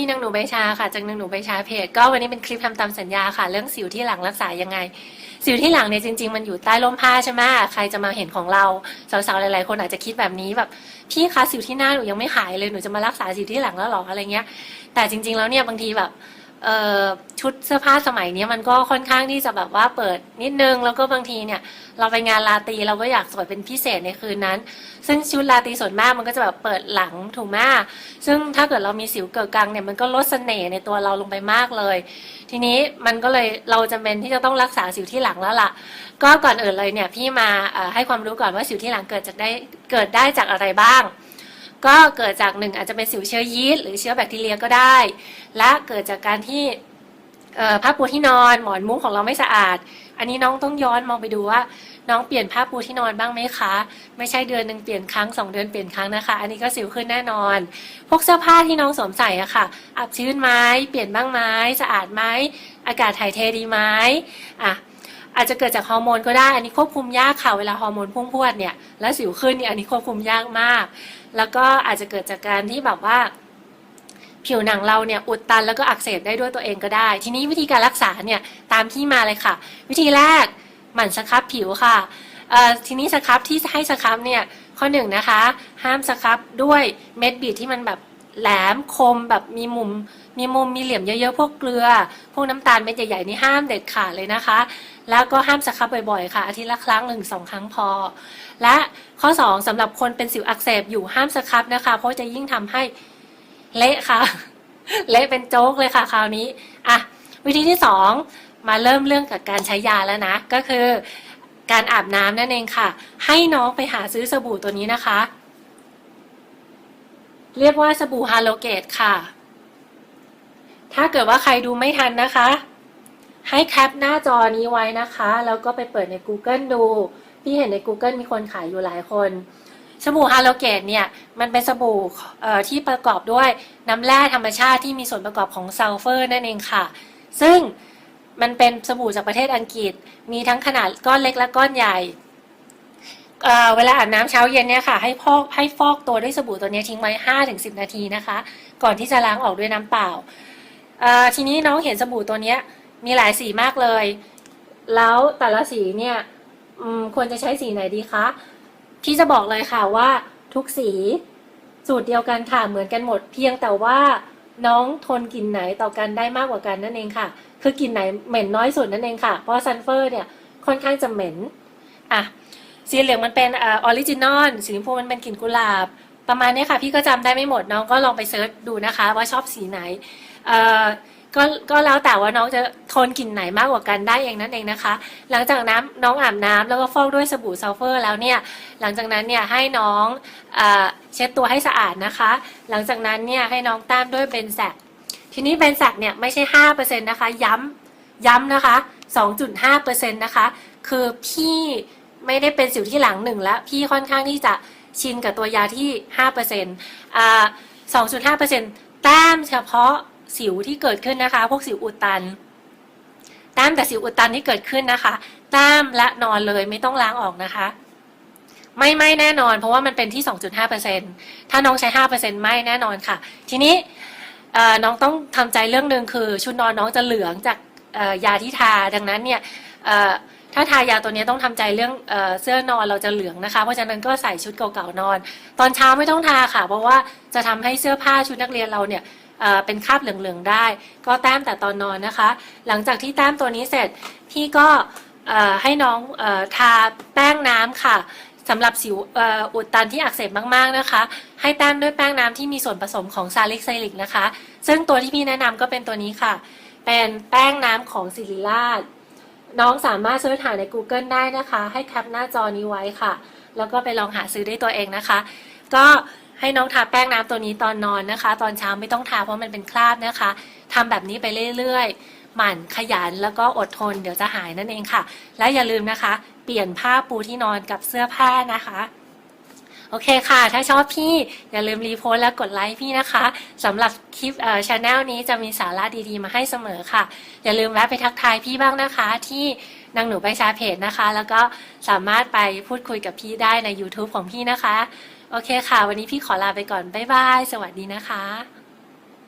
พี่นางหนูใบชาค่ะจากนางหนูใบชาเพจก็วันนี้เป็นคลิปทำตามสัญญาค่ะ เรื่องสิวที่หลังรักษายังไง สิวที่หลังเนี่ยจริง ๆ มันอยู่ใต้ร่มผ้าใช่ไหมใครจะมาเห็นของเราสาวๆหลายๆคนอาจจะคิดแบบนี้แบบพี่คะสิวที่หน้าหนูยังไม่หายเลยหนูจะมารักษาสิวที่หลังแล้วหรออะไรเงี้ย แต่จริง ๆ แล้วเนี่ยบางทีแบบ ชุดเสื้อผ้าสมัยนี้มันก็ค่อนข้างที่จะแบบว่าเปิดนิดนึง แล้วก็บางทีเนี่ย เราไปงานลาตีเราก็อยากสวยเป็นพิเศษในคืนนั้น ซึ่งชุดลาตีส่วนมากมันก็จะแบบเปิดหลังถูกไหมซึ่งถ้าเกิดเรามีสิวเกิดกังเนี่ยมันก็ลดเสน่ห์ในตัวเราลงไปมากเลย ทีนี้มันก็เลยเราจำเป็นที่จะต้องรักษาสิวที่หลังแล้วล่ะ ก็ก่อนอื่นเลยเนี่ยพี่มาให้ความรู้ก่อนว่าสิวที่หลังเกิดจากได้เกิดได้จากอะไรบ้าง ก็เกิดจากหนึ่งอาจจะเป็นสิวเชื้อยีสต์หรือเชื้อแบคทีเรียก็ได้ และเกิดจากการที่ผ้าปูที่นอนหมอนมุ้งของเราไม่สะอาด อันนี้น้องต้องย้อนมองไปดูว่า น้องเปลี่ยนผ้าปูที่นอนบ้างไหมคะ ไม่ใช่เดือนหนึ่งเปลี่ยนครั้งสองเดือนเปลี่ยนครั้งนะคะ อันนี้ก็สิวขึ้นแน่นอน พวกเสื้อผ้าที่น้องสวมใส่อะค่ะ อับชื้นไหมเปลี่ยนบ้างไหมสะอาดไหมอากาศถ่ายเทดีไหมอะ อาจจะเกิดจากฮอร์โมนก็ได้ อันนี้ควบคุมยากค่ะเวลาฮอร์โมนพุ่งพรวดเนี่ยแล้วสิวขึ้นเนี่ยอันนี้ควบคุมยากมาก แล้วก็อาจจะเกิดจากการที่แบบว่า ผิวหนังเราเนี่ยอุดตันแล้วก็อักเสบได้ด้วยตัวเองก็ได้ ทีนี้วิธีการรักษาเนี่ยตามที่มาเลยค่ะ วิธีแรกหมั่นสครับผิวค่ะทีนี้สครับที่ให้สครับเนี่ยข้อหนึ่งนะคะ ห้ามสครับด้วยเม็ดบีดที่มันแบบแหลมคมแบบมีมุมมีมุมมีเหลี่ยมเยอะๆ พวกเกลือ พวกน้ำตาลเม็ดใหญ่ๆนี่ห้ามเด็ดขาดเลยนะคะ แล้วก็ห้ามสครับบ่อยๆ ค่ะ อาทิตย์ละครั้งหนึ่งสองครั้งพอ และข้อ 2สำหรับคนเป็นสิวอักเสบอยู่ห้ามสครับนะคะ เพราะจะยิ่งทำให้เละค่ะ เละเป็นโจ๊กเลยค่ะ คราวนี้อะวิธีที่ 2 มาเริ่มเรื่องกับการใช้ยาแล้วนะ ก็คือการอาบน้ำนั่นเองค่ะ ให้น้องไปหาซื้อสบู่ตัวนี้นะคะ เรียกว่าสบู่ฮาโลเกตค่ะ ถ้าเกิดว่าใครดูไม่ทันนะคะ ให้แคปหน้าจอนี้ไว้นะคะ แล้วก็ไปเปิดใน Google ดู พี่เห็นใน Google มีคนขายอยู่หลายคนสบู่ฮาโลเกตเนี่ยมันเป็นสบู่ที่ประกอบด้วยน้ำแร่ธรรมชาติที่มีส่วนประกอบของซัลเฟอร์นั่นเองค่ะ ซึ่งมันเป็นสบู่จากประเทศอังกฤษ มีทั้งขนาดก้อนเล็กและก้อนใหญ่เเวลาอาบน้ำเช้าเย็นเนี่ยค่ะ ให้พอกให้ฟอกตัวด้วยสบู่ตัวนี้ทิ้งไว้5-10 นาทีนะคะ ก่อนที่จะล้างออกด้วยน้ำเปล่า ทีนี้น้องเห็นสบู่ตัวเนี้ยมีหลายสีมากเลย แล้วแต่ละสีเนี่ยควรจะใช้สีไหนดีคะ พี่จะบอกเลยค่ะว่าทุกสีสูตรเดียวกันค่ะเหมือนกันหมด เพียงแต่ว่าน้องทนกลิ่นไหนต่อกันได้มากกว่ากันนั่นเองค่ะ คือกลิ่นไหนเหม็นน้อยสุดนั่นเองค่ะ เพราะซันเฟอร์เนี่ยค่อนข้างจะเหม็นอะสีเหลืองมันเป็นออริจินอลสีชมพูมันเป็นกลิ่นกุหลาบ ประมาณนี้ค่ะ พี่ก็จำได้ไม่หมดน้องก็ลองไปเซิร์ชดูนะคะ ว่าชอบสีไหน เอ่อก็ก็แล้วแต่ว่าน้องจะทนกลิ่นไหนมากกว่ากันได้เองนั่นเองนะคะ หลังจากน้ำน้องอาบน้ำแล้วก็ฟอกด้วยสบู่ซัลเฟอร์แล้วเนี่ยหลังจากนั้นเนี่ยให้น้องเอเช็ดตัวให้สะอาดนะคะ หลังจากนั้นเนี่ยให้น้องแต้มด้วยเบนแซกทีนี้เบนแซกเนี่ยไม่ใช่ห้าเปอร์เซ็นต์นะคะย้ำย้ำนะคะสองจุดห้าเปอร์เซ็นต์นะคะคือพี่ไม่ได้เป็นสิวที่หลังหนึ่งแล้วพี่ค่อนข้างที่จะชินกับตัวยาที่ห้าเปอร์เซ็นต์สองจุดห้าเปอร์เซ็นต์แต้มเฉพาะ สิวที่เกิดขึ้นนะคะ พวกสิวอุดตันแต้มแต่สิวอุดตันที่เกิดขึ้นนะคะแต้มและนอนเลยไม่ต้องล้างออกนะคะ ไม่ไม่แน่นอน เพราะว่ามันเป็นที่ 2.5%ถ้าน้องใช้ 5%ไม่แน่นอนค่ะ ทีนี้น้องต้องทำใจเรื่องหนึ่งคือ ชุดนอนน้องจะเหลืองจากยาที่ทาดังนั้นเนี่ยถ้าทายาตัวนี้ต้องทำใจเรื่องเอเสื้อนอนเราจะเหลืองนะคะ เพราะฉะนั้นก็ใส่ชุดเก่าๆนอน ตอนเช้าไม่ต้องทาค่ะ เพราะว่าจะทำให้เสื้อผ้าชุดนักเรียนเราเนี่ย เป็นคราบเหลืองๆได้ ก็แต้มแต่ตอนนอนนะคะ หลังจากที่แต้มตัวนี้เสร็จพี่ก็ให้น้องอทาแป้งน้ำค่ะสำหรับสิวอ,อุดตันที่อักเสบมากๆนะคะ ให้แต้มด้วยแป้งน้ำที่มีส่วนผสมของซาลิกไซลิกนะคะ ซึ่งตัวที่พี่แนะนำก็เป็นตัวนี้ค่ะ เป็นแป้งน้ำของซิลิราชน้องสามารถเสิร์ชหาใน Google ได้นะคะ ให้แคปหน้าจอนี้ไว้ค่ะ แล้วก็ไปลองหาซื้อได้ตัวเองนะคะ ก็ ให้น้องทาแป้งน้ำตัวนี้ตอนนอนนะคะ ตอนเช้าไม่ต้องทาเพราะมันเป็นคราบนะคะทำแบบนี้ไปเรื่อยๆ หมั่นขยันแล้วก็อดทนเดี๋ยวจะหายนั่นเองค่ะ และอย่าลืมนะคะ เปลี่ยนผ้าปูที่นอนกับเสื้อผ้านะคะโอเคค่ะ ถ้าชอบพี่อย่าลืมรีโพสต์และกดไลค์พี่นะคะสำหรับคลิปเอ่อชาแนลนี้จะมีสาระดีๆ มาให้เสมอค่ะ อย่าลืมแวะไปทักทายพี่บ้างนะคะ ที่นางหนูใบชาเพจนะคะ แล้วก็สามารถไปพูดคุยกับพี่ได้ใน YouTube ของพี่นะคะ โอเคค่ะ วันนี้พี่ขอลาไปก่อน บ๊ายบาย สวัสดีนะคะ